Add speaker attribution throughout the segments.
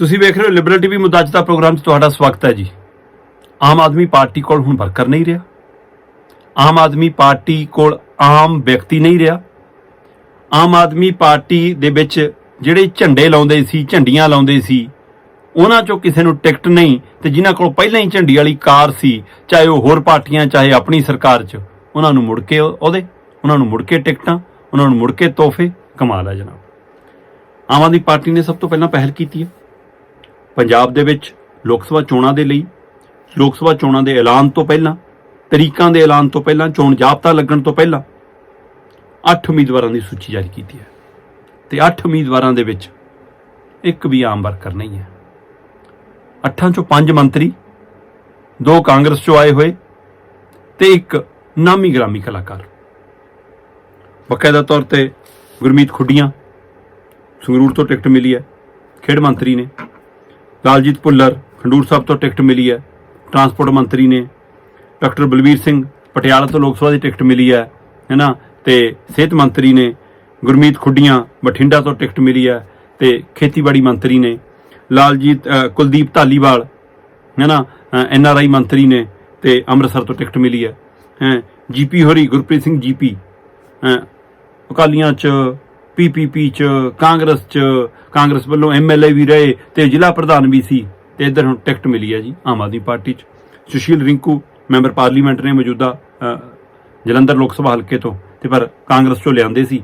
Speaker 1: ਤੁਸੀਂ ਵੇਖ ਰਹੇ ਹੋ ਲਿਬਰਲ ਟੀਵੀ ਮੁੱਦਾ ਅੱਜ ਦਾ ਪ੍ਰੋਗਰਾਮ 'ਚ ਤੁਹਾਡਾ ਸਵਾਗਤ ਹੈ ਜੀ। ਆਮ ਆਦਮੀ ਪਾਰਟੀ ਕੋਲ ਹੁਣ ਵਰਕਰ ਨਹੀਂ ਰਿਹਾ। ਆਮ ਆਦਮੀ ਪਾਰਟੀ ਕੋਲ ਆਮ ਵਿਅਕਤੀ ਨਹੀਂ ਰਿਹਾ। ਆਮ ਆਦਮੀ ਪਾਰਟੀ ਦੇ ਵਿੱਚ ਜਿਹੜੇ ਝੰਡੇ ਲਾਉਂਦੇ ਸੀ, ਝੰਡੀਆਂ ਲਾਉਂਦੇ ਸੀ, ਉਹਨਾਂ ਚੋਂ ਕਿਸੇ ਨੂੰ ਟਿਕਟ ਨਹੀਂ ਤੇ ਜਿਨ੍ਹਾਂ ਕੋਲ ਪਹਿਲਾਂ ਹੀ ਝੰਡੀ ਵਾਲੀ ਕਾਰ ਸੀ, ਚਾਹੇ ਉਹ ਹੋਰ ਪਾਰਟੀਆਂ, ਚਾਹੇ ਆਪਣੀ ਸਰਕਾਰ 'ਚ, ਉਹਨਾਂ ਨੂੰ ਮੁੜ ਕੇ ਉਹਦੇ, ਉਹਨਾਂ ਨੂੰ ਮੁੜ ਕੇ ਟਿਕਟਾਂ, ਉਹਨਾਂ ਨੂੰ ਮੁੜ ਕੇ ਤੋਹਫੇ, ਕਮਾਲ ਹੈ ਜਨਾਬ। ਆਮ ਆਦਮੀ ਪਾਰਟੀ ਨੇ ਸਭ ਤੋਂ ਪਹਿਲਾਂ ਪਹਿਲ ਕੀਤੀ ਹੈ। ਪੰਜਾਬ ਦੇ ਵਿੱਚ ਲੋਕ ਸਭਾ ਚੋਣਾਂ ਦੇ ਲਈ, ਲੋਕ ਸਭਾ ਚੋਣਾਂ ਦੇ ਐਲਾਨ ਤੋਂ ਪਹਿਲਾਂ, ਤਰੀਕਾਂ ਦੇ ਐਲਾਨ ਤੋਂ ਪਹਿਲਾਂ, ਚੋਣ ਜਾਬਤਾ ਲੱਗਣ ਤੋਂ ਪਹਿਲਾਂ 8 ਉਮੀਦਵਾਰਾਂ ਦੀ ਸੂਚੀ ਜਾਰੀ ਕੀਤੀ ਹੈ। ਤੇ 8 ਉਮੀਦਵਾਰਾਂ ਦੇ ਵਿੱਚ ਇੱਕ ਵੀ ਆਮ ਵਰਕਰ ਨਹੀਂ ਹੈ। ਅੱਠਾਂ ਚੋਂ ਪੰਜ ਮੰਤਰੀ, ਦੋ ਕਾਂਗਰਸ ਚੋਂ ਆਏ ਹੋਏ ਤੇ ਇੱਕ ਨਾਮੀ ਗ੍ਰਾਮੀ ਕਲਾਕਾਰ। ਬਕਾਇਦਾ ਤੌਰ ਤੇ ਗੁਰਮੀਤ ਖੁੱਡੀਆਂ ਸੰਗਰੂਰ ਤੋਂ ਟਿਕਟ ਮਿਲੀ ਹੈ। ਖੇਡ ਮੰਤਰੀ ਨੇ। ਲਾਲਜੀਤ ਭੁੱਲਰ, ਖੰਡੂਰ ਸਾਹਿਬ ਤੋਂ ਟਿਕਟ ਮਿਲੀ ਹੈ। ਟਰਾਂਸਪੋਰਟ ਮੰਤਰੀ ਨੇ ਡਾਕਟਰ ਬਲਵੀਰ ਸਿੰਘ ਪਟਿਆਲਾ ਤੋਂ ਲੋਕ ਸਭਾ ਦੀ ਟਿਕਟ ਮਿਲੀ ਹੈ ਹੈਨਾ ਤੇ ਸਿਹਤ ਮੰਤਰੀ ਨੇ ਗੁਰਮੀਤ ਖੁੱਡੀਆਂ ਬਠਿੰਡਾ ਤੋਂ ਟਿਕਟ ਮਿਲੀ ਹੈ ਤੇ ਖੇਤੀਬਾੜੀ ਮੰਤਰੀ ਨੇ ਲਾਲਜੀਤ ਕੁਲਦੀਪ ਧਾਲੀਵਾਲ ਹੈਨਾ ਐਨ ਆਰ ਆਈ ਮੰਤਰੀ ਨੇ ਤੇ ਅੰਮ੍ਰਿਤਸਰ ਤੋਂ ਟਿਕਟ ਮਿਲੀ ਹੈ। ਹੈ, ਜੀਪੀ ਹੋਰੀ, ਗੁਰਪ੍ਰੀਤ ਸਿੰਘ ਜੀਪੀ, ਹੈਂ, ਅਕਾਲੀਆਂ ਚ ਪੀਪੀਪੀ ਚ, ਕਾਂਗਰਸ ਚ, ਕਾਂਗਰਸ ਵੱਲੋਂ ਐਮਐਲਏ ਵੀ ਰਹੇ ਤੇ ਜ਼ਿਲ੍ਹਾ ਪ੍ਰਧਾਨ ਵੀ ਸੀ ਤੇ ਇਧਰ ਹੁਣ ਟਿਕਟ ਮਿਲੀ ਹੈ ਜੀ ਆਮ ਆਦਮੀ ਪਾਰਟੀ ਚ। ਸੁਸ਼ੀਲ ਰਿੰਕੂ, ਮੈਂਬਰ ਪਾਰਲੀਮੈਂਟ ਨੇ ਮੌਜੂਦਾ ਜਲੰਧਰ ਲੋਕ ਸਭਾ ਹਲਕੇ ਤੋਂ ਤੇ ਪਰ ਕਾਂਗਰਸ ਚੋਂ ਲਿਆਂਦੇ ਸੀ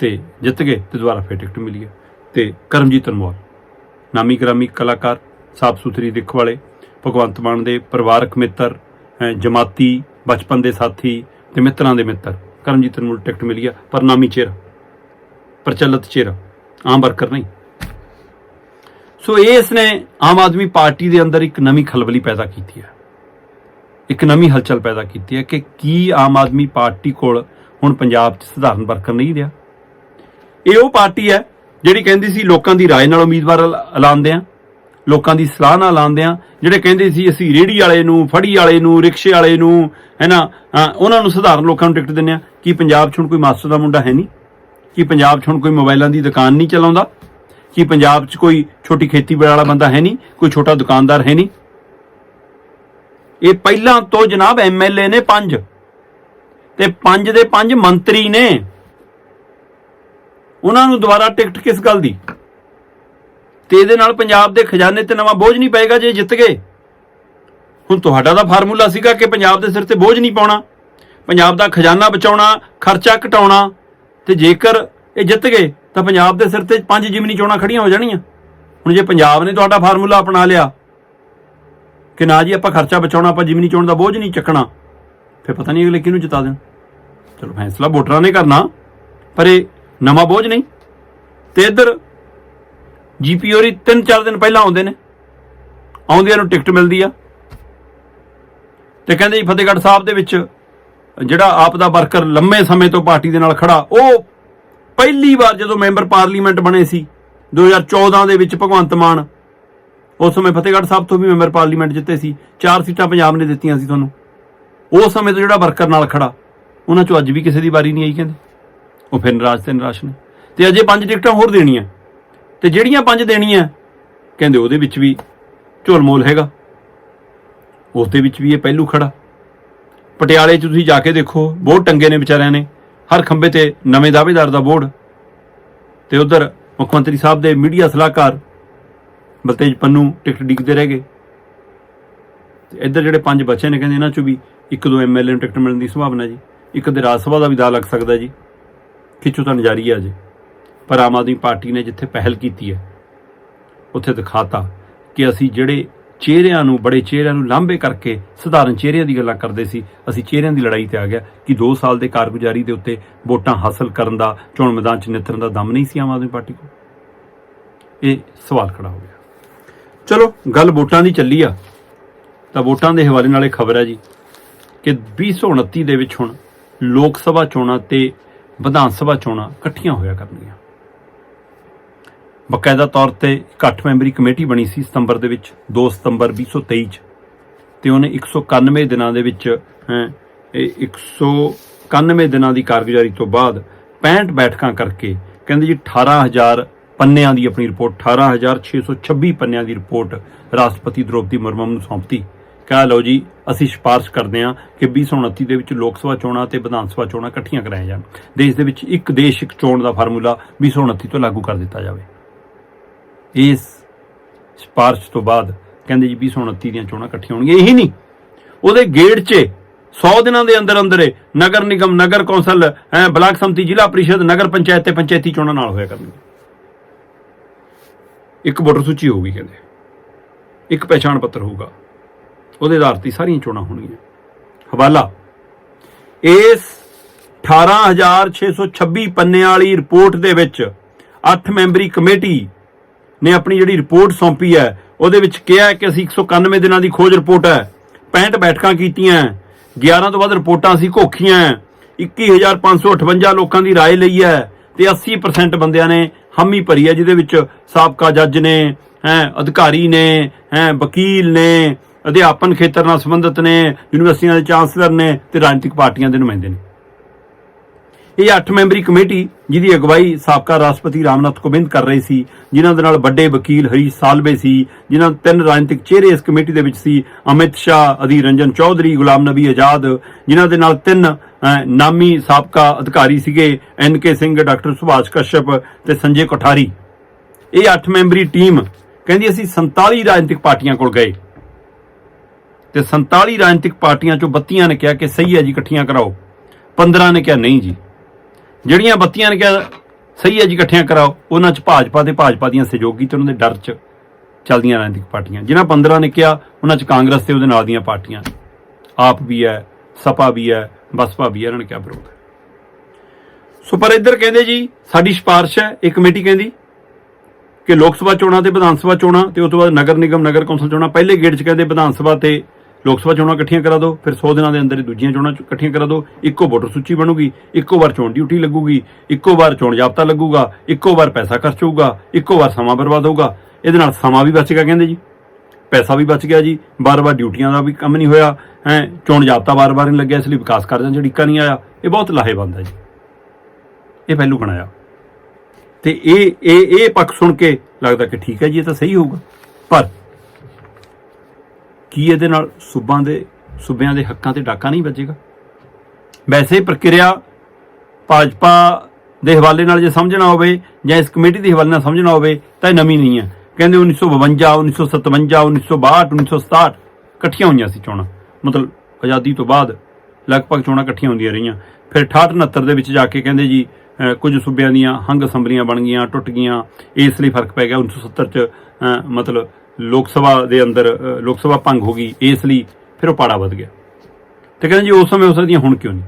Speaker 1: ਤੇ ਜਿੱਤ ਗਏ ਤੇ ਦੁਬਾਰਾ ਫੇਰ ਟਿਕਟ ਮਿਲੀ ਹੈ ਤੇ ਕਰਮਜੀਤ ਅਨਮੋਲ, ਨਾਮੀ ਗ੍ਰਾਮੀ ਕਲਾਕਾਰ, ਸਾਫ਼ ਸੁਥਰੀ ਦਿੱਖ ਵਾਲੇ, ਭਗਵੰਤ ਮਾਨ ਦੇ ਪਰਿਵਾਰਕ ਮਿੱਤਰ ਜਮਾਤੀ, ਬਚਪਨ ਦੇ ਸਾਥੀ ਤੇ ਮਿੱਤਰਾਂ ਦੇ ਮਿੱਤਰ। ਕਰਮਜੀਤ ਨੂੰ ਟਿਕਟ ਮਿਲੀ ਆ ਪਰ ਨਾਮੀ ਚਿਹਰਾ। ਪ੍ਰਚਲਿਤ ਚਿਹਰਾ ਆਮ ਵਰਕਰ ਨਹੀਂ ਸੋ ਇਸ ਨੇ ਆਮ ਆਦਮੀ ਪਾਰਟੀ ਦੇ ਅੰਦਰ ਇੱਕ ਨਵੀਂ ਖਲਬਲੀ ਪੈਦਾ ਕੀਤੀ ਹੈ ਇੱਕ ਨਵੀਂ ਹਲਚਲ ਪੈਦਾ ਕੀਤੀ ਹੈ ਕਿ ਕੀ ਆਮ ਆਦਮੀ ਪਾਰਟੀ ਕੋਲ ਹੁਣ ਪੰਜਾਬ 'ਚ ਸਧਾਰਨ ਵਰਕਰ ਨਹੀਂ ਰਿਹਾ ਇਹ ਉਹ ਪਾਰਟੀ ਹੈ ਜਿਹੜੀ ਕਹਿੰਦੀ ਸੀ ਲੋਕਾਂ ਦੀ رائے ਨਾਲ ਉਮੀਦਵਾਰ ਐਲ- ਐਲਾਨਦੇ ਆ ਲੋਕਾਂ ਦੀ ਸਲਾਹ ਨਾਲ ਐਲਾਨਦੇ ਆ ਜਿਹੜੇ ਕਹਿੰਦੇ ਸੀ ਅਸੀਂ ਰੇੜੀ ਵਾਲੇ ਨੂੰ ਫੜੀ ਵਾਲੇ ਨੂੰ ਰਿਕਸ਼ੇ ਵਾਲੇ ਨੂੰ ਹੈਨਾ ਅ, ਉਹਨਾਂ ਨੂੰ ਸਧਾਰਨ ਲੋਕਾਂ ਨੂੰ ਟਿਕਟ ਦਿੰਦੇ ਆ ਕੀ ਪੰਜਾਬ 'ਚ ਹੁਣ ਕੋਈ ਮਾਸਟਰ ਦਾ ਮੁੰਡਾ ਹੈ ਨਹੀਂ ਕਿ ਪੰਜਾਬ 'ਚ ਹੁਣ ਕੋਈ ਮੋਬਾਈਲਾਂ ਦੀ ਦੁਕਾਨ ਨਹੀਂ ਚਲਾਉਂਦਾ? ਕਿ ਪੰਜਾਬ 'ਚ ਕੋਈ ਛੋਟੀ ਖੇਤੀਬਾੜੀ ਵਾਲਾ ਬੰਦਾ ਹੈ ਨਹੀਂ? ਕੋਈ ਛੋਟਾ ਦੁਕਾਨਦਾਰ ਹੈ ਨਹੀਂ? ਇਹ ਪਹਿਲਾਂ ਤੋਂ ਜਨਾਬ ਐਮਐਲਏ ਨੇ ਪੰਜ। ਤੇ ਪੰਜ ਦੇ ਪੰਜ ਮੰਤਰੀ ਨੇ। ਉਹਨਾਂ ਨੂੰ ਦੁਬਾਰਾ ਟਿਕਟ ਕਿਸ ਗੱਲ ਦੀ? ਤੇ ਇਹਦੇ ਨਾਲ ਪੰਜਾਬ ਦੇ ਖਜ਼ਾਨੇ ਤੇ ਨਵਾਂ ਬੋਝ ਨਹੀਂ ਪਏਗਾ ਜੇ ਜਿੱਤ ਗਏ। ਹੁਣ ਤੁਹਾਡਾ ਦਾ ਫਾਰਮੂਲਾ ਸੀਗਾ ਕਿ ਪੰਜਾਬ ਦੇ ਸਿਰ ਤੇ ਬੋਝ ਨਹੀਂ ਪਾਉਣਾ। ਪੰਜਾਬ ਦਾ ਖਜ਼ਾਨਾ ਬਚਾਉਣਾ, ਖਰਚਾ ਘਟਾਉਣਾ। ਤੇ ਜੇਕਰ ਇਹ ਜਿੱਤ ਗਏ, ਤਾਂ ਪੰਜਾਬ ਦੇ ਸਿਰ ਤੇ ਪੰਜ ਜਿਮਨੀ ਚੋਣਾਂ ਖੜੀਆਂ ਹੋ ਜਾਣੀਆਂ। ਹੁਣ ਜੇ ਪੰਜਾਬ ਨੇ ਤੁਹਾਡਾ ਫਾਰਮੂਲਾ ਅਪਣਾ ਲਿਆ, ਕਿ ਨਾ ਜੀ ਆਪਾਂ ਖਰਚਾ ਬਚਾਉਣਾ, ਆਪਾਂ ਜਿਮਨੀ ਚੋਣ ਦਾ ਬੋਝ ਨਹੀਂ ਚੱਕਣਾ, ਫਿਰ ਪਤਾ ਨਹੀਂ ਅਗਲੇ ਕਿਹਨੂੰ ਜਿਤਾ ਦੇਣ। ਚਲੋ ਫੈਸਲਾ ਵੋਟਰਾਂ ਨੇ ਕਰਨਾ, ਪਰ ਇਹ ਨਵਾਂ ਬੋਝ ਨਹੀਂ। ਤੇ ਇੱਧਰ ਜੀਪੀ ਹੋਰੀ ਤਿੰਨ ਚਾਰ ਦਿਨ ਪਹਿਲਾਂ ਆਉਂਦੇ ਨੇ। ਆਉਂਦਿਆਂ ਨੂੰ ਟਿਕਟ ਮਿਲਦੀ ਆ। ਤੇ ਕਹਿੰਦੇ ਜੀ ਫਤਿਹਗੜ੍ਹ ਸਾਹਿਬ ਦੇ ਵਿੱਚ ਜਿਹੜਾ ਆਪ ਦਾ ਵਰਕਰ ਲੰਮੇ ਸਮੇਂ ਤੋਂ ਪਾਰਟੀ ਦੇ ਨਾਲ ਖੜਾ, ਉਹ ਪਹਿਲੀ ਵਾਰ ਜਦੋਂ ਮੈਂਬਰ ਪਾਰਲੀਮੈਂਟ ਬਣੇ ਸੀ 2014 ਦੇ ਵਿੱਚ ਭਗਵੰਤ ਮਾਨ, ਉਸ ਸਮੇਂ ਫਤਿਹਗੜ੍ਹ ਸਾਹਿਬ ਤੋਂ ਵੀ ਮੈਂਬਰ ਪਾਰਲੀਮੈਂਟ ਜਿੱਤੇ ਸੀ, ਚਾਰ ਸੀਟਾਂ ਪੰਜਾਬ ਨੇ ਦਿੱਤੀਆਂ ਸੀ ਤੁਹਾਨੂੰ। ਉਸ ਸਮੇਂ ਤੋਂ ਜਿਹੜਾ ਵਰਕਰ ਨਾਲ ਖੜਾ, ਉਹਨਾਂ ਚੋਂ ਅੱਜ ਵੀ ਕਿਸੇ ਦੀ ਵਾਰੀ ਨਹੀਂ ਆਈ ਕਹਿੰਦੇ। ਉਹ ਫਿਰ ਨਿਰਾਸ਼ ਤੇ ਨਿਰਾਸ਼ ਨੇ। ਤੇ ਅਜੇ ਪੰਜ ਟਿਕਟਾਂ ਹੋਰ ਦੇਣੀਆਂ। ਤੇ ਜਿਹੜੀਆਂ ਪੰਜ ਦੇਣੀਆਂ, ਕਹਿੰਦੇ ਉਹਦੇ ਵਿੱਚ ਵੀ ਝੋਲਮੋਲ ਹੈਗਾ। ਉਸ ਦੇ ਵਿੱਚ ਵੀ ਇਹ ਪਹਿਲੂ ਖੜਾ। ਪਟਿਆਲੇ 'ਚ ਤੁਸੀਂ ਜਾ ਕੇ ਦੇਖੋ ਬੋਰਡ ਟੰਗੇ ਨੇ ਵਿਚਾਰਿਆਂ ਨੇ। ਹਰ ਖੰਬੇ ਤੇ ਨਵੇਂ ਦਾਅਵੇਦਾਰ ਦਾ ਬੋਰਡ। ਤੇ ਉਧਰ ਮੁੱਖ ਮੰਤਰੀ ਸਾਹਿਬ ਦੇ ਮੀਡੀਆ ਸਲਾਹਕਾਰ ਬਲਤੇਜ ਪੰਨੂ ਟਿਕਟ ਡਿੱਗਦੇ ਰਹਿ ਗਏ। ਤੇ ਇੱਧਰ ਜਿਹੜੇ ਪੰਜ ਬੱਚੇ ਨੇ, ਕਹਿੰਦੇ ਇਹਨਾਂ 'ਚੋਂ ਵੀ ਇੱਕ ਦੋ ਐਮਐਲਏ ਨੂੰ ਟਿਕਟ ਮਿਲਣ ਦੀ ਸੰਭਾਵਨਾ ਜੀ। ਇੱਕ ਦੇ ਰਾਜ ਸਭਾ ਦਾ ਵੀ ਦਾ ਲੱਗ ਸਕਦਾ ਜੀ। ਖਿੱਚੋ ਤਾਂ ਜਾਰੀ ਹੈ ਅਜੇ ਪਰ ਆਮ ਆਦਮੀ ਪਾਰਟੀ ਨੇ ਜਿੱਥੇ ਪਹਿਲ ਕੀਤੀ ਹੈ, ਉੱਥੇ ਦਿਖਾਤਾ ਕਿ ਅਸੀਂ ਜਿਹੜੇ ਚਿਹਰਿਆਂ ਨੂੰ, ਬੜੇ ਚਿਹਰਿਆਂ ਨੂੰ ਲਾਂਭੇ ਕਰਕੇ ਸਧਾਰਨ ਚਿਹਰਿਆਂ ਦੀ ਗੱਲਾਂ ਕਰਦੇ ਸੀ। ਅਸੀਂ ਚਿਹਰਿਆਂ ਦੀ ਲੜਾਈ ਤੇ ਆ ਗਿਆ ਕਿ 2 ਸਾਲ ਦੇ ਕਾਰਗੁਜ਼ਾਰੀ ਦੇ ਉੱਤੇ ਵੋਟਾਂ ਹਾਸਲ ਕਰਨ ਦਾ, ਚੋਣ ਮੈਦਾਨ 'ਚ ਨਿਤਰਨ ਦਾ ਦਮ ਨਹੀਂ ਸੀ ਆਮ ਆਦਮੀ ਪਾਰਟੀ ਕੋਲ। ਇਹ ਸਵਾਲ ਖੜਾ ਹੋ ਗਿਆ। ਚਲੋ, ਗੱਲ ਵੋਟਾਂ ਦੀ ਚੱਲੀ ਆ। ਤਾਂ ਵੋਟਾਂ ਦੇ ਹਵਾਲੇ ਨਾਲ ਇਹ ਖਬਰ ਹੈ ਜੀ ਕਿ 2029 ਦੇ ਵਿੱਚ ਹੁਣ ਲੋਕ ਸਭਾ ਚੋਣਾਂ ਤੇ ਵਿਧਾਨ ਸਭਾ ਚੋਣਾਂ ਇਕੱਠੀਆਂ ਹੋਇਆ ਕਰਨਗੀਆਂ। ਬਕਾਇਦਾ ਤੌਰ ਤੇ ਇਕੱਠ ਮੈਂਬਰੀ ਕਮੇਟੀ ਬਣੀ ਸੀ ਸਤੰਬਰ ਦੇ ਵਿੱਚ 2 ਸਤੰਬਰ 2023 ਚ। ਤੇ ਉਹਨੇ 191 ਦਿਨਾਂ ਦੇ ਵਿੱਚ ਹੈਂ, ਇਹ 191 ਦਿਨਾਂ ਦੀ ਕਾਰਗੁਜ਼ਾਰੀ ਤੋਂ ਬਾਅਦ 65 ਬੈਠਕਾਂ ਕਰਕੇ ਕਹਿੰਦੇ ਜੀ 18000 ਪੰਨਿਆਂ ਦੀ ਆਪਣੀ ਰਿਪੋਰਟ 18626 ਪੰਨਿਆਂ ਦੀ ਰਿਪੋਰਟ ਰਾਸ਼ਟਰਪਤੀ ਦ੍ਰੋਪਦੀ ਮੁਰਮੂ ਨੂੰ ਸੌਂਪਤੀ। ਕਹ ਲਓ ਜੀ ਅਸੀਂ ਸਿਫਾਰਿਸ਼ ਕਰਦੇ ਹਾਂ ਕਿ 2029 ਦੇ ਵਿੱਚ ਲੋਕ ਸਭਾ ਚੋਣਾਂ ਤੇ ਵਿਧਾਨ ਸਭਾ ਚੋਣਾਂ ਇਕੱਠੀਆਂ ਕਰਾਈਆਂ ਜਾਣ। ਦੇਸ਼ ਦੇ ਵਿੱਚ ਇੱਕ ਦੇਸ਼ ਇੱਕ ਚੋਣ ਦਾ ਫਾਰਮੂਲਾ 2029 ਤੋਂ ਲਾਗੂ ਕਰ ਦਿੱਤਾ ਜਾਵੇ। ਇਸ ਸਿਫਾਰਿਸ਼ ਤੋਂ ਬਾਅਦ ਕਹਿੰਦੇ ਜੀ 2029 ਦੀਆਂ ਚੋਣਾਂ ਇਕੱਠੀਆਂ ਹੋਣਗੀਆਂ। ਇਹੀ ਨਹੀਂ। ਉਹਦੇ ਗੇੜ 'ਚ 100 ਦਿਨਾਂ ਦੇ ਅੰਦਰ ਅੰਦਰ ਨਗਰ ਨਿਗਮ, ਨਗਰ ਕੌਂਸਲ, ਹੈ, ਬਲਾਕ ਸੰਮਤੀ, ਜ਼ਿਲ੍ਹਾ ਪ੍ਰੀਸ਼ਦ, ਨਗਰ ਪੰਚਾਇਤ ਤੇ ਪੰਚਾਇਤੀ ਚੋਣਾਂ ਨਾਲ ਹੋਇਆ ਕਰਨਗੀਆਂ ਇੱਕ ਵੋਟਰ ਸੂਚੀ ਹੋਊਗੀ ਕਹਿੰਦੇ। ਇੱਕ ਪਹਿਚਾਣ ਪੱਤਰ ਹੋਊਗਾ। ਉਹਦੇ ਆਧਾਰ ਤੇ ਸਾਰੀਆਂ ਚੋਣਾਂ ਹੋਣਗੀਆਂ। ਹਵਾਲਾ। ਇਸ 18626 ਪੰਨਿਆਂ ਵਾਲੀ ਰਿਪੋਰਟ ਦੇ ਵਿੱਚ 8 ਮੈਂਬਰੀ ਕਮੇਟੀ ਨੇ ਆਪਣੀ ਜਿਹੜੀ ਰਿਪੋਰਟ ਸੌਂਪੀ ਹੈ ਉਹਦੇ ਵਿੱਚ ਕਿਹਾ ਹੈ ਕਿ ਅਸੀਂ 191 ਦਿਨਾਂ ਦੀ ਖੋਜ ਰਿਪੋਰਟ ਹੈ 65 ਬੈਠਕਾਂ ਕੀਤੀਆਂ 11 ਤੋਂ ਵੱਧ ਰਿਪੋਰਟਾਂ ਅਸੀਂ ਘੋਖੀਆਂ 21558 ਲੋਕਾਂ ਦੀ رائے ਲਈ ਹੈ ਤੇ 80% ਬੰਦਿਆਂ ਨੇ ਹਾਮੀ ਭਰੀ ਹੈ ਜਿਹਦੇ ਵਿੱਚ ਸਾਬਕਾ ਜੱਜ ਨੇ ਹੈ ਅਧਿਕਾਰੀ ਨੇ ਹੈ ਵਕੀਲ ਨੇ ਅਧਿਆਪਨ ਖੇਤਰ ਨਾਲ ਸੰਬੰਧਿਤ ਨੇ ਯੂਨੀਵਰਸਿਟੀਆਂ ਦੇ ਚਾਂਸਲਰ ਨੇ ਤੇ ਰਾਜਨੀਤਿਕ ਪਾਰਟੀਆਂ ਦੇ ਨੁਮਾਇੰਦੇ ਨੇ ਇਹ 8 ਮੈਂਬਰੀ ਕਮੇਟੀ ਜਿਹਦੀ ਅਗਵਾਈ ਸਾਬਕਾ ਰਾਸ਼ਟਰਪਤੀ ਰਾਮਨਾਥ ਕੋਵਿੰਦ ਕਰ ਰਹੇ ਸੀ, ਜਿਨ੍ਹਾਂ ਦੇ ਨਾਲ ਵੱਡੇ ਵਕੀਲ ਹਰੀਸ਼ ਸਾਲਵੇ ਸੀ, ਜਿਨ੍ਹਾਂ ਤਿੰਨ ਰਾਜਨੀਤਿਕ ਚਿਹਰੇ ਇਸ ਕਮੇਟੀ ਦੇ ਵਿੱਚ ਸੀ, ਅਮਿਤ ਸ਼ਾਹ, ਅਧੀਰ ਰੰਜਨ ਚੌਧਰੀ, ਗੁਲਾਮ ਨਬੀ ਆਜ਼ਾਦ, ਜਿਨ੍ਹਾਂ ਦੇ ਨਾਲ ਤਿੰਨ ਨਾਮੀ ਸਾਬਕਾ ਅਧਿਕਾਰੀ ਸੀਗੇ, N K Singh, doctor Subhash Kashyap ਤੇ ਸੰਜੇ ਕੋਠਾਰੀ। ਇਹ 8 ਮੈਂਬਰੀ ਟੀਮ ਕਹਿੰਦੀ ਅਸੀਂ 47 ਰਾਜਨੀਤਿਕ ਪਾਰਟੀਆਂ ਕੋਲ ਗਏ। ਤੇ 47 ਰਾਜਨੀਤਿਕ ਪਾਰਟੀਆਂ ਚੋਂ 32 ਨੇ ਕਿਹਾ ਕਿ ਸਹੀ ਹੈ ਜੀ, ਇਕੱਠੀਆਂ ਕਰਾਓ। 15 ਨੇ ਕਿਹਾ ਨਹੀਂ ਜੀ। ਜਿਹੜੀਆਂ 32 ਨੇ ਕਿਹਾ ਸਹੀ ਹੈ ਜੀ, ਇਕੱਠੀਆਂ ਕਰਾਓ, ਉਹਨਾਂ 'ਚ ਭਾਜਪਾ ਤੇ ਭਾਜਪਾ ਦੀਆਂ ਸਹਿਯੋਗੀ ਤੇ ਉਹਨਾਂ ਦੇ ਡਰ 'ਚ ਚੱਲਦੀਆਂ ਰਾਜਨੀਤਿਕ ਪਾਰਟੀਆਂ। ਜਿਨ੍ਹਾਂ 15 ਨੇ ਕਿਹਾ, ਉਹਨਾਂ 'ਚ ਕਾਂਗਰਸ ਤੇ ਉਹਦੇ ਨਾਲ ਦੀਆਂ ਪਾਰਟੀਆਂ। ਆਪ ਵੀ ਹੈ, ਸਪਾ ਵੀ ਹੈ, ਬਸਪਾ ਵੀ ਹੈ, ਇਹਨਾਂ ਨੇ ਕਿਹਾ ਵਿਰੋਧ ਸੋ ਪਰ ਇੱਧਰ ਕਹਿੰਦੇ ਜੀ, ਸਾਡੀ ਸਿਫਾਰਿਸ਼ ਹੈ ਇਹ ਕਮੇਟੀ ਕਹਿੰਦੀ ਕਿ ਲੋਕ ਸਭਾ ਚੋਣਾਂ ਤੇ ਵਿਧਾਨ ਸਭਾ ਚੋਣਾਂ ਤੇ ਉਸ ਤੋਂ ਬਾਅਦ ਨਗਰ ਨਿਗਮ, ਨਗਰ ਕੌਂਸਲ ਚੋਣਾਂ। ਪਹਿਲੇ ਗੇੜ 'ਚ ਕਹਿੰਦੇ ਵਿਧਾਨ ਸਭਾ ਤੇ ਲੋਕ ਸਭਾ ਚੋਣਾਂ ਇਕੱਠੀਆਂ ਕਰਾ ਦਿਓ, ਫਿਰ 100 ਦਿਨਾਂ ਦੇ ਅੰਦਰ ਹੀ ਦੂਜੀਆਂ ਚੋਣਾਂ ਇਕੱਠੀਆਂ ਕਰਾ ਦਿਓ। ਇੱਕੋ ਵੋਟਰ ਸੂਚੀ ਬਣੂਗੀ, ਇੱਕੋ ਵਾਰ ਚੋਣ ਡਿਊਟੀ ਲੱਗੂਗੀ, ਇੱਕੋ ਵਾਰ ਚੋਣ ਜਾਬਤਾ ਲੱਗੂਗਾ, ਇੱਕੋ ਵਾਰ ਪੈਸਾ ਖਰਚ ਹੋਊਗਾ, ਇੱਕੋ ਵਾਰ ਸਮਾਂ ਬਰਬਾਦ ਹੋਊਗਾ। ਇਹਦੇ ਨਾਲ ਸਮਾਂ ਵੀ ਬਚ ਗਿਆ ਕਹਿੰਦੇ ਜੀ। ਪੈਸਾ ਵੀ ਬਚ ਗਿਆ ਜੀ। ਬਾਰ-ਬਾਰ ਡਿਊਟੀਆਂ ਦਾ ਵੀ ਕੰਮ ਨਹੀਂ ਹੋਇਆ, ਹੈ, ਚੋਣ ਜਾਬਤਾ ਬਾਰ-ਬਾਰ ਨਹੀਂ ਲੱਗਿਆ, ਇਸ ਲਈ ਵਿਕਾਸ ਕਾਰਜਾਂ 'ਚ ਅੜਿੱਕਾ ਨਹੀਂ ਆਇਆ। ਇਹ ਬਹੁਤ ਲਾਹੇਵੰਦ ਹੈ ਜੀ। ਇਹ ਪਹਿਲੂ ਬਣਾਇਆ। ਤੇ ਇਹ ਇਹ ਇਹ ਪੱਖ ਸੁਣ ਕੇ ਲੱਗਦਾ ਕਿ ਠੀਕ ਹੈ ਜੀ, ਇਹ ਤਾਂ ਸਹੀ ਹੋਊਗਾ। ਪਰ ਕੀ ਇਹਦੇ ਨਾਲ ਸੂਬਾਂ ਦੇ, ਸੂਬਿਆਂ ਦੇ ਹੱਕਾਂ ਤੇ ਡਾਕਾ ਨਹੀਂ ਵੱਜੇਗਾ? ਵੈਸੇ ਪ੍ਰਕਿਰਿਆ ਭਾਜਪਾ ਦੇ ਹਵਾਲੇ ਨਾਲ ਜੇ ਸਮਝਣਾ ਹੋਵੇ ਜਾਂ ਇਸ ਕਮੇਟੀ ਦੇ ਹਵਾਲੇ ਨਾਲ ਸਮਝਣਾ ਹੋਵੇ ਤਾਂ ਇਹ ਨਵੀਂ ਨਹੀਂ ਹੈ। ਕਹਿੰਦੇ 1952 1957 1962 1967 ਇਕੱਠੀਆਂ ਹੋਈਆਂ ਸੀ ਚੋਣਾਂ। ਮਤਲਬ ਆਜ਼ਾਦੀ ਤੋਂ ਬਾਅਦ ਲਗਭਗ ਚੋਣਾਂ ਇਕੱਠੀਆਂ ਹੁੰਦੀਆਂ ਰਹੀਆਂ। ਫਿਰ 68 69 ਦੇ ਵਿੱਚ ਜਾ ਕੇ ਕਹਿੰਦੇ ਜੀ ਕੁਝ ਸੂਬਿਆਂ ਦੀਆਂ ਹੰਗ ਅਸੈਂਬਲੀਆਂ ਬਣ ਗਈਆਂ, ਟੁੱਟ ਗਈਆਂ। ਇਸ ਲਈ ਫ਼ਰਕ ਪੈ ਗਿਆ 1970 ਚ ਮਤਲਬ ਲੋਕ ਸਭਾ ਦੇ ਅੰਦਰ ਲੋਕ ਸਭਾ ਭੰਗ ਹੋ ਗਈ, ਇਸ ਲਈ ਫਿਰ ਉਹ ਪਾੜਾ ਵੱਧ ਗਿਆ। ਤੇ ਕਹਿੰਦੇ ਜੀ, ਉਸ ਸਮੇਂ ਹੋ ਸਕਦੀਆਂ ਹੁਣ ਕਿਉਂ ਨਹੀਂ?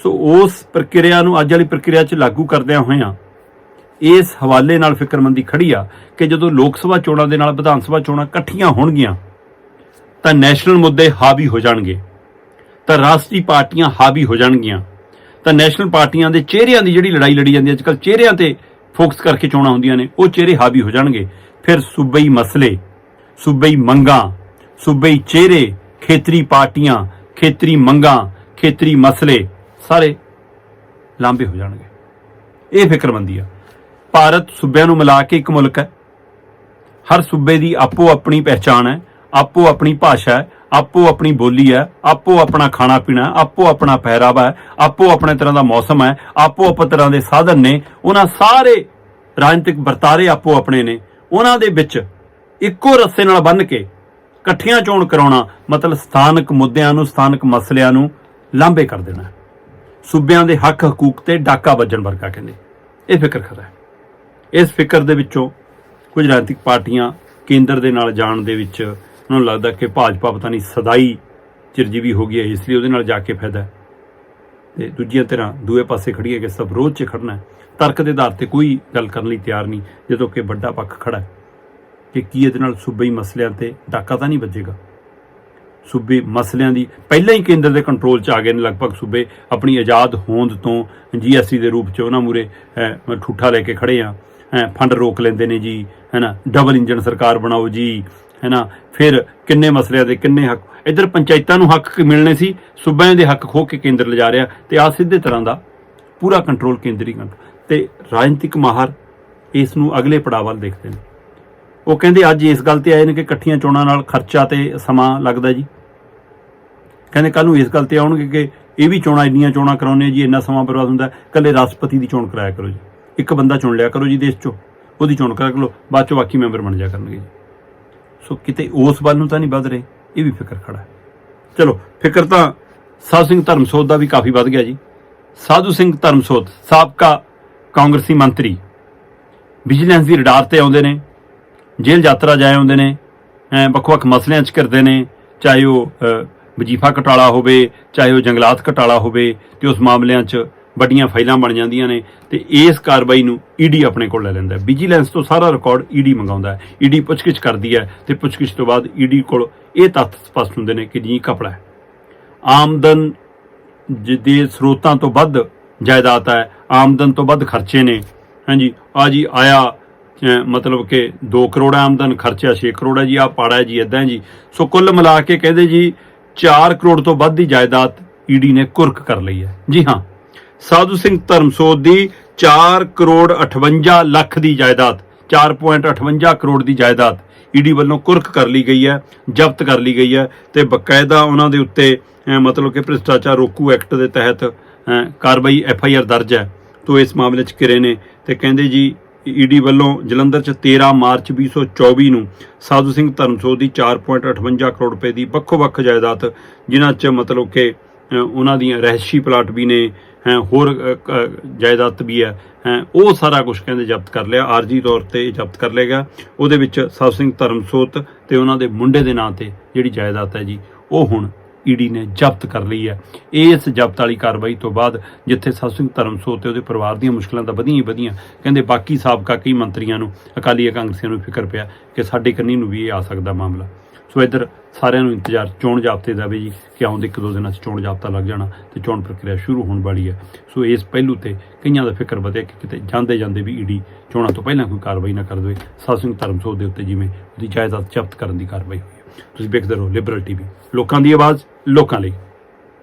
Speaker 1: ਸੋ ਉਸ ਪ੍ਰਕਿਰਿਆ ਨੂੰ, ਅੱਜ ਵਾਲੀ ਪ੍ਰਕਿਰਿਆ 'ਚ ਲਾਗੂ ਕਰਦਿਆਂ ਹੋਇਆਂ ਇਸ ਹਵਾਲੇ ਨਾਲ ਫਿਕਰਮੰਦੀ ਖੜੀ ਆ ਕਿ ਜਦੋਂ ਲੋਕ ਸਭਾ ਚੋਣਾਂ ਦੇ ਨਾਲ ਵਿਧਾਨ ਸਭਾ ਚੋਣਾਂ ਇਕੱਠੀਆਂ ਹੋਣਗੀਆਂ, ਤਾਂ ਨੈਸ਼ਨਲ ਮੁੱਦੇ ਹਾਵੀ ਹੋ ਜਾਣਗੇ, ਤਾਂ ਰਾਸ਼ਟਰੀ ਪਾਰਟੀਆਂ ਹਾਵੀ ਹੋ ਜਾਣਗੀਆਂ, ਤਾਂ ਨੈਸ਼ਨਲ ਪਾਰਟੀਆਂ ਦੇ ਚਿਹਰਿਆਂ ਦੀ ਜਿਹੜੀ ਲੜਾਈ ਲੜੀ ਜਾਂਦੀ ਹੈ ਅੱਜਕੱਲ ਚਿਹਰਿਆਂ ਤੇ ਫੋਕਸ ਕਰਕੇ ਚੋਣਾਂ ਹੁੰਦੀਆਂ ਨੇ, ਉਹ ਚਿਹਰੇ ਹਾਵੀ ਹੋ ਜਾਣਗੇ। ਫਿਰ ਸੂਬਈ ਮਸਲੇ ਸੂਬਈ ਮੰਗਾਂ ਸੂਬਈ ਚਿਹਰੇ ਖੇਤਰੀ ਪਾਰਟੀਆਂ ਖੇਤਰੀ ਮੰਗਾਂ ਖੇਤਰੀ ਮਸਲੇ ਸਾਰੇ ਲਾਂਬੇ ਹੋ ਜਾਣਗੇ ਇਹ ਫਿਕਰਮੰਦੀ ਆ ਭਾਰਤ ਸੂਬਿਆਂ ਨੂੰ ਮਿਲਾ ਕੇ ਇੱਕ ਮੁਲਕ ਹੈ ਹਰ ਸੂਬੇ ਦੀ ਆਪੋ ਆਪਣੀ ਪਹਿਚਾਣ ਹੈ ਆਪੋ ਆਪਣੀ ਭਾਸ਼ਾ ਹੈ ਆਪੋ ਆਪਣੀ ਬੋਲੀ ਹੈ ਆਪੋ ਆਪਣਾ ਖਾਣਾ ਪੀਣਾ ਆਪੋ ਆਪਣਾ ਪਹਿਰਾਵਾ ਹੈ ਆਪੋ ਆਪਣੇ ਤਰ੍ਹਾਂ ਦਾ ਮੌਸਮ ਹੈ ਆਪੋ ਆਪੋ ਤਰ੍ਹਾਂ ਦੇ ਸਾਧਨ ਨੇ ਉਹਨਾਂ ਸਾਰੇ ਰਾਜਨੀਤਿਕ ਵਰਤਾਰੇ ਆਪੋ ਆਪਣੇ ਨੇ ਉਹਨਾਂ ਦੇ ਵਿੱਚ ਇੱਕੋ ਰੱਸੇ ਨਾਲ ਬੰਨ੍ਹ ਕੇ ਇਕੱਠੀਆਂ ਚੋਣ ਕਰਾਉਣਾ ਮਤਲਬ ਸਥਾਨਕ ਮੁੱਦਿਆਂ ਨੂੰ, ਸਥਾਨਕ ਮਸਲਿਆਂ ਨੂੰ ਲਾਂਭੇ ਕਰ ਦੇਣਾ ਸੂਬਿਆਂ ਦੇ ਹੱਕ ਹਕੂਕ ਤੇ ਡਾਕਾ ਵੱਜਣ ਵਰਗਾ ਕਹਿੰਦੇ। ਇਹ ਫਿਕਰ ਖਰਾ ਹੈ। ਇਸ ਫਿਕਰ ਦੇ ਵਿੱਚੋਂ ਕੁਝ ਰਾਜਨੀਤਿਕ ਪਾਰਟੀਆਂ ਕੇਂਦਰ ਦੇ ਨਾਲ ਜਾਣ ਦੇ ਵਿੱਚ ਉਹਨਾਂ ਨੂੰ ਲੱਗਦਾ ਕਿ ਭਾਜਪਾ ਪਤਾ ਨਹੀਂ ਸਦਾਈ ਚਿਰਜੀਵੀ ਹੋ ਗਈ ਹੈ, ਇਸ ਲਈ ਉਹਦੇ ਨਾਲ ਜਾ ਕੇ ਫਾਇਦਾ ਹੈ। ਤੇ ਦੂਜੀਆਂ ਧਿਰਾਂ ਦੂਏ ਪਾਸੇ ਖੜੀ ਕਿ ਸਭ ਵਿਰੋਧ 'ਚ ਖੜਨਾ ਤਰਕ ਦੇ ਆਧਾਰ ਤੇ ਕੋਈ ਗੱਲ ਕਰਨ ਲਈ ਤਿਆਰ ਨਹੀਂ ਜਦੋਂ ਕਿ ਵੱਡਾ ਪੱਖ ਖੜਾ ਹੈ ਕਿ ਕੀ ਇਹਦੇ ਨਾਲ ਸੂਬਈ ਮਸਲਿਆਂ ਤੇ ਡਾਕਾ ਤਾਂ ਨਹੀਂ ਵੱਜੇਗਾ। ਸੂਬੇ ਮਸਲਿਆਂ ਦੀ ਪਹਿਲਾਂ ਹੀ ਕੇਂਦਰ ਦੇ ਕੰਟਰੋਲ 'ਚ ਆ ਗਏ ਨੇ ਲਗਭਗ ਸੂਬੇ। ਆਪਣੀ ਆਜ਼ਾਦ ਹੋਂਦ ਤੋਂ ਜੀਐਸਟੀ ਦੇ ਰੂਪ 'ਚ ਉਹਨਾਂ ਮੂਰੇ ਠੂਠਾ ਲੈ ਕੇ ਖੜੇ ਆ। ਹੈਂ, ਫੰਡ ਰੋਕ ਲੈਂਦੇ ਨੇ ਜੀ ਹੈਨਾ ਡਬਲ ਇੰਜਨ ਸਰਕਾਰ ਬਣਾਓ ਜੀ। ਹੈਨਾ? ਫਿਰ ਕਿੰਨੇ ਮਸਲਿਆਂ ਦੇ, ਕਿੰਨੇ ਹੱਕ? ਇੱਧਰ ਪੰਚਾਇਤਾਂ ਨੂੰ ਹੱਕ ਮਿਲਣੇ ਸੀ, ਸੂਬਿਆਂ ਦੇ ਹੱਕ ਖੋ ਕੇ ਕੇਂਦਰ ਲਿਜਾ ਰਿਹਾ ਤੇ ਆ ਸਿੱਧੇ ਤਰ੍ਹਾਂ ਦਾ ਪੂਰਾ ਕੰਟਰੋਲ ਕੇਂਦਰੀ ਕੰਟਰੋਲ ਤੇ ਰਾਜਨੀਤਿਕ ਮਾਹਰ ਇਸ ਨੂੰ ਅਗਲੇ ਪੜਾਅ ਵੱਲ ਦੇਖਦੇ ਨੇ। ਉਹ ਕਹਿੰਦੇ ਅੱਜ ਇਸ ਗੱਲ ਤੇ ਆਏ ਨੇ ਕਿ ਇਕੱਠੀਆਂ ਚੋਣਾਂ ਨਾਲ ਖਰਚਾ ਤੇ ਸਮਾਂ ਲੱਗਦਾ ਜੀ। ਕਹਿੰਦੇ ਕੱਲ ਨੂੰ ਇਸ ਗੱਲ ਤੇ ਆਉਣਗੇ ਕਿ ਇਹ ਵੀ ਚੋਣਾਂ, ਇੰਨੀਆਂ ਚੋਣਾਂ ਕਰਾਉਣੇ ਜੀ, ਇੰਨਾ ਸਮਾਂ ਬਰਬਾਦ ਹੁੰਦਾ ਕੱਲੇ ਰਾਸ਼ਟਰਪਤੀ ਦੀ ਚੋਣ ਕਰਾਇਆ ਕਰੋ ਜੀ। ਇੱਕ ਬੰਦਾ ਚੁਣ ਲਿਆ ਕਰੋ ਜੀ ਦੇਸ਼ ਚੋਂ, ਉਹਦੀ ਚੋਣ ਕਰਾ ਲਓ, ਬਾਅਦ ਚੋਂ ਬਾਕੀ ਮੈਂਬਰ ਬਣ ਜਾ ਕਰਨਗੇ ਜੀ। ਸੋ ਕਿਤੇ ਉਸ ਵੱਲ ਨੂੰ ਤਾਂ ਨਹੀਂ ਵੱਧ ਰਹੇ, ਇਹ ਵੀ ਫਿਕਰ ਖੜਾ ਹੈ। ਚਲੋ, ਫਿਕਰ ਤਾਂ ਸਾਧੂ ਸਿੰਘ ਧਰਮਸੋਤ ਦਾ ਵੀ ਕਾਫੀ ਵੱਧ ਗਿਆ ਜੀ। ਸਾਧੂ ਸਿੰਘ ਧਰਮਸੋਤ, ਸਾਬਕਾ ਕਾਂਗਰਸੀ ਮੰਤਰੀ। ਵਿਜੀਲੈਂਸ ਦੀ ਰਡਾਰ ਤੇ ਆਉਂਦੇ ਨੇ, ਜੇਲ੍ਹ ਯਾਤਰਾ ਜਾਏ ਆਉਂਦੇ ਨੇ ਵੱਖ-ਵੱਖ ਮਸਲਿਆਂ 'ਚ ਕਰਦੇ ਨੇ, ਚਾਹੇ ਉਹ ਵਜੀਫਾ ਘਟਾਲਾ ਹੋਵੇ, ਚਾਹੇ ਉਹ ਜੰਗਲਾਤ ਘਟਾਲਾ ਹੋਵੇ, ਤੇ ਉਸ ਮਾਮਲਿਆਂ 'ਚ ਵੱਡੀਆਂ ਫਾਈਲਾਂ ਬਣ ਜਾਂਦੀਆਂ ਨੇ ਤੇ ਇਸ ਕਾਰਵਾਈ ਨੂੰ ਈਡੀ ਆਪਣੇ ਕੋਲ ਲੈ ਲੈਂਦਾ ਹੈ। ਵਿਜੀਲੈਂਸ ਤੋਂ ਸਾਰਾ ਰਿਕਾਰਡ ਈਡੀ ਮੰਗਾਉਂਦਾ ਹੈ। ਈਡੀ ਪੁੱਛਗਿੱਛ ਕਰਦੀ ਹੈ ਤੇ ਪੁੱਛਗਿੱਛ ਤੋਂ ਬਾਅਦ ਈਡੀ ਕੋਲ ਇਹ ਤੱਥ ਸਪਸ਼ਟ ਹੁੰਦੇ ਨੇ ਕਿ ਜੀ ਕਪੜਾ ਹੈ। ਆਮਦਨ ਜਿਹਦੇ ਸਰੋਤਾਂ ਤੋਂ ਵੱਧ ਜਾਇਦਾਦ ਹੈ। ਆਮਦਨ ਤੋਂ ਵੱਧ ਖਰਚੇ ਨੇ। ਹਾਂਜੀ, ਆ ਜੀ ਆਇਆ ਮਤਲਬ ਕਿ 2 ਕਰੋੜ ਆਮਦਨ, ਖਰਚਿਆ 6 ਕਰੋੜ ਹੈ ਜੀ ਆ ਪਾੜਾ ਜੀ ਇਦਾਂ ਜੀ। ਸੋ ਕੁੱਲ ਮਿਲਾ ਕੇ ਕਹਿੰਦੇ ਜੀ 4 ਕਰੋੜ ਤੋਂ ਵੱਧ ਦੀ ਜਾਇਦਾਦ ਈਡੀ ਨੇ ਕੁਰਕ ਕਰ ਲਈ ਹੈ। ਜੀ ਹਾਂ। ਸਾਧੂ ਸਿੰਘ ਧਰਮਸੋਤ ਦੀ 4 ਕਰੋੜ 58 ਲੱਖ ਦੀ ਜਾਇਦਾਦ 4.58 ਕਰੋੜ ਦੀ ਜਾਇਦਾਦ ਈਡੀ ਵੱਲੋਂ ਕੁਰਕ ਕਰ ਲਈ ਗਈ ਹੈ, ਜ਼ਬਤ ਕਰ ਲਈ ਗਈ ਹੈ ਤੇ ਬਕਾਇਦਾ ਉਹਨਾਂ ਦੇ ਉੱਤੇ ਮਤਲਬ ਕਿ ਭ੍ਰਿਸ਼ਟਾਚਾਰ ਰੋਕੂ ਐਕਟ ਦੇ ਤਹਿਤ ਕਾਰਵਾਈ ਐਫ ਆਈ ਆਰ ਦਰਜ ਹੈ। ਤੋਂ ਇਸ ਮਾਮਲੇ 'ਚ ਕਿਰੇ ਨੇ ਤੇ ਕਹਿੰਦੇ ਜੀ, ਈਡੀ ਵੱਲੋਂ ਜਲੰਧਰ 'ਚ 13 ਮਾਰਚ 2024 ਨੂੰ ਸਾਧੂ ਸਿੰਘ ਧਰਮਸੋਤ ਦੀ 4.58 ਕਰੋੜ ਰੁਪਏ ਦੀ ਵੱਖੋ-ਵੱਖ ਜਾਇਦਾਦ, ਜਿਨ੍ਹਾਂ 'ਚ ਮਤਲਬ ਕਿ ਉਹਨਾਂ ਦੀਆਂ ਰਹਿਸ਼ੀ ਪਲਾਟ ਵੀ ਨੇ ਹੋਰ ਜਾਇਦਾਦ ਵੀ ਹੈ। ਹੈਂ, ਉਹ ਸਾਰਾ ਕੁਝ ਕਹਿੰਦੇ ਜ਼ਬਤ ਕਰ ਲਿਆ। ਆਰਜੀ ਤੌਰ ਤੇ ਜ਼ਬਤ ਕਰ ਲਿਆ ਗਿਆ। ਉਹਦੇ ਵਿੱਚ ਸਾਧੂ ਸਿੰਘ ਧਰਮਸੋਤ ਤੇ ਉਹਨਾਂ ਦੇ ਮੁੰਡੇ ਦੇ ਨਾਂ ਤੇ ਜਿਹੜੀ ਜਾਇਦਾਦ ਹੈ ਜੀ ਉਹ ਹੁਣ ਈਡੀ ਨੇ ਜ਼ਬਤ ਕਰ ਲਈ ਹੈ। ਇਸ ਜ਼ਬਤ ਵਾਲੀ ਕਾਰਵਾਈ ਤੋਂ ਬਾਅਦ ਜਿੱਥੇ ਸਾਧੂ ਸਿੰਘ ਧਰਮਸੋਤ ਤੇ ਉਹਦੇ ਪਰਿਵਾਰ ਦੀਆਂ ਮੁਸ਼ਕਲਾਂ ਤਾਂ ਵਧੀਆਂ ਹੀ ਵਧੀਆਂ ਕਹਿੰਦੇ ਬਾਕੀ ਸਾਬਕਾ ਕਈ ਮੰਤਰੀਆਂ ਨੂੰ ਅਕਾਲੀ ਕਾਂਗਰਸੀਆਂ ਨੂੰ ਫਿਕਰ ਪਿਆ ਕਿ ਸਾਡੇ ਕੰਨੀ ਨੂੰ ਵੀ ਇਹ ਆ ਸਕਦਾ ਮਾਮਲਾ। ਸੋ ਇੱਧਰ ਸਾਰਿਆਂ ਨੂੰ ਇੰਤਜ਼ਾਰ, ਚੋਣ ਜਾਬਤੇ ਦਾ ਵੀ ਜੀ, ਕਿ ਆਉਂਦੇ ਇੱਕ ਦੋ ਦਿਨਾਂ 'ਚ ਚੋਣ ਜਾਬਤਾ ਲੱਗ ਜਾਣਾ ਤੇ ਚੋਣ ਪ੍ਰਕਿਰਿਆ ਸ਼ੁਰੂ ਹੋਣ ਵਾਲੀ ਹੈ। ਸੋ ਇਸ ਪਹਿਲੂ ਤੇ ਕਈਆਂ ਦਾ ਫਿਕਰ ਵਧਿਆ ਕਿ ਕਿਤੇ ਜਾਂਦੇ ਜਾਂਦੇ ਵੀ ਈਡੀ ਚੋਣਾਂ ਤੋਂ ਪਹਿਲਾਂ ਕੋਈ ਕਾਰਵਾਈ ਨਾ ਕਰ ਦੇਵੇ। ਸਾਧੂ ਸਿੰਘ ਧਰਮਸੋਤ ਦੇ ਉੱਤੇ ਜਿਵੇਂ ਉਹਦੀ ਜਾਇਦਾਦ ਜ਼ਬਤ ਕਰਨ ਦੀ ਕਾਰਵਾਈ ਹੋਈ ਹੈ। ਤੁਸੀਂ ਵੇਖਦੇ ਰਹੋ ਲਿਬਰਲ ਟੀਵੀ ਲੋਕਾਂ ਦੀ ਆਵਾਜ਼, ਲੋਕਾਂ ਲਈ।